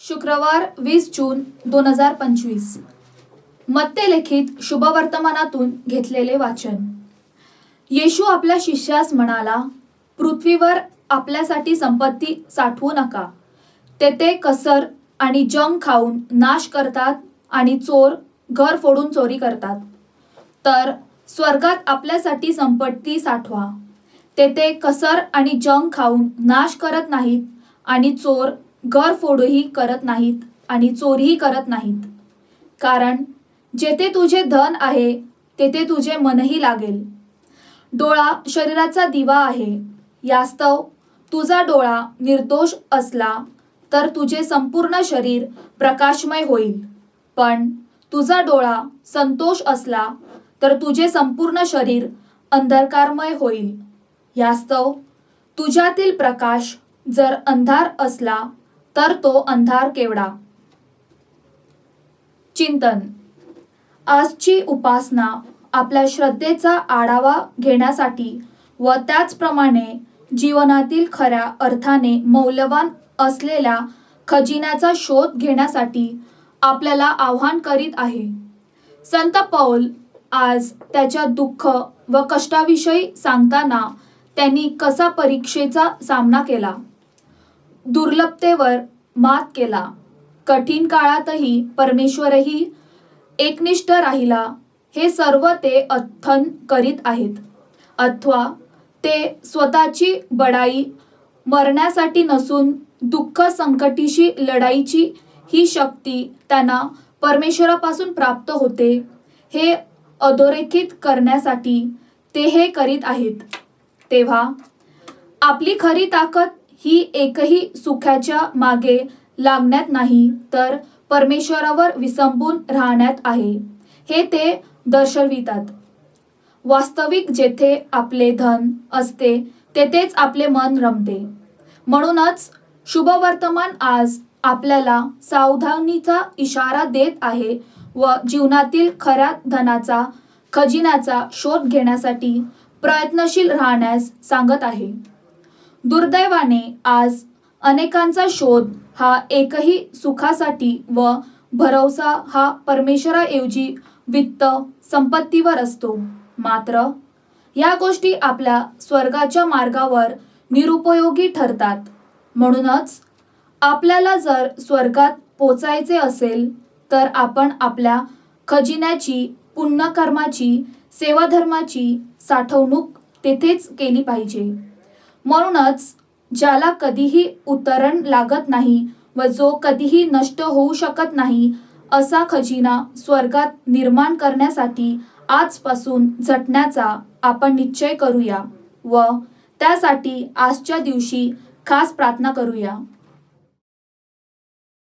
शुक्रवार वीस जून दोन हजार पंचवीस. मत्तेलेखित शुभवर्तमानातून घेतलेले वाचन. येशू आपल्या शिष्यास म्हणाला पृथ्वीवर आपल्यासाठी संपत्ती साठवू नका. तेथे कसर आणि जंग खाऊन नाश करतात आणि चोर घर फोडून चोरी करतात. तर स्वर्गात आपल्यासाठी संपत्ती साठवा. तेथे कसर आणि जंग खाऊन नाश करत नाहीत आणि चोर घरफोडही करत नाहीत आणि चोरीही करत नाहीत. कारण जेथे तुझे धन आहे तेथे तुझे मनही लागेल. डोळा शरीराचा दिवा आहे. यास्तव तुझा डोळा निर्दोष असला तर तुझे संपूर्ण शरीर प्रकाशमय होईल. पण तुझा डोळा संतोष असला तर तुझे संपूर्ण शरीर अंधकारमय होईल. यास्तव तुझ्यातील प्रकाश जर अंधार असला तर तो अंधार केवडा. चिंतन. आजची उपासना आपल्या श्रद्धेचा आढावा घेण्यासाठी व त्याचप्रमाणे जीवनातील खऱ्या अर्थाने मौल्यवान असलेल्या खजिन्याचा शोध घेण्यासाठी आपल्याला आव्हान करीत आहे. संत पौल आज त्याच्या दुःख व कष्टाविषयी सांगताना त्यांनी कसा परीक्षेचा सामना केला? दुर्लभतेवर मात केला. कठीण काळातही परमेश्वरही एकनिष्ठ राहिला. हे सर्व ते अथन करीत आहेत. अथवा ते स्वतःची बडाई मरण्यासाठी नसून दुःख संकटीशी लढाईची ही शक्ती त्यांना परमेश्वरापासून प्राप्त होते. हे अधोरेखित करण्यासाठी ते हे करीत आहेत. तेव्हा आपली खरी ताकद ही एकही सुखाच्या मागे लागण्यात नाही तर परमेश्वरावर विसंबून राहण्यात आहे. हे ते दर्शवितात. वास्तविक जेथे आपले धन असते तेथेच आपले मन रमते. म्हणूनच शुभवर्तमान आज आपल्याला सावधानीचा इशारा देत आहे व जीवनातील खऱ्या धनाचा खजिन्याचा शोध घेण्यासाठी प्रयत्नशील राहण्यास सांगत आहे. दुर्दैवाने आज अनेकांचा शोध हा एकही सुखासाठी व भरवसा हा परमेश्वराऐवजी वित्त संपत्तीवर असतो. मात्र या गोष्टी आपल्या स्वर्गाच्या मार्गावर निरुपयोगी ठरतात. म्हणूनच आपल्याला जर स्वर्गात पोचायचे असेल तर आपण आपल्या खजिन्याची पुण्यकर्माची सेवाधर्माची साठवणूक तेथेच केली पाहिजे. म्हणूनच ज्याला कधीही उतरण लागत नाही व जो कधीही नष्ट होऊ शकत नाही असा खजिना स्वर्गात निर्माण करण्यासाठी आजपासून झटण्याचा आपण निश्चय करूया व त्यासाठी आजच्या दिवशी खास प्रार्थना करूया.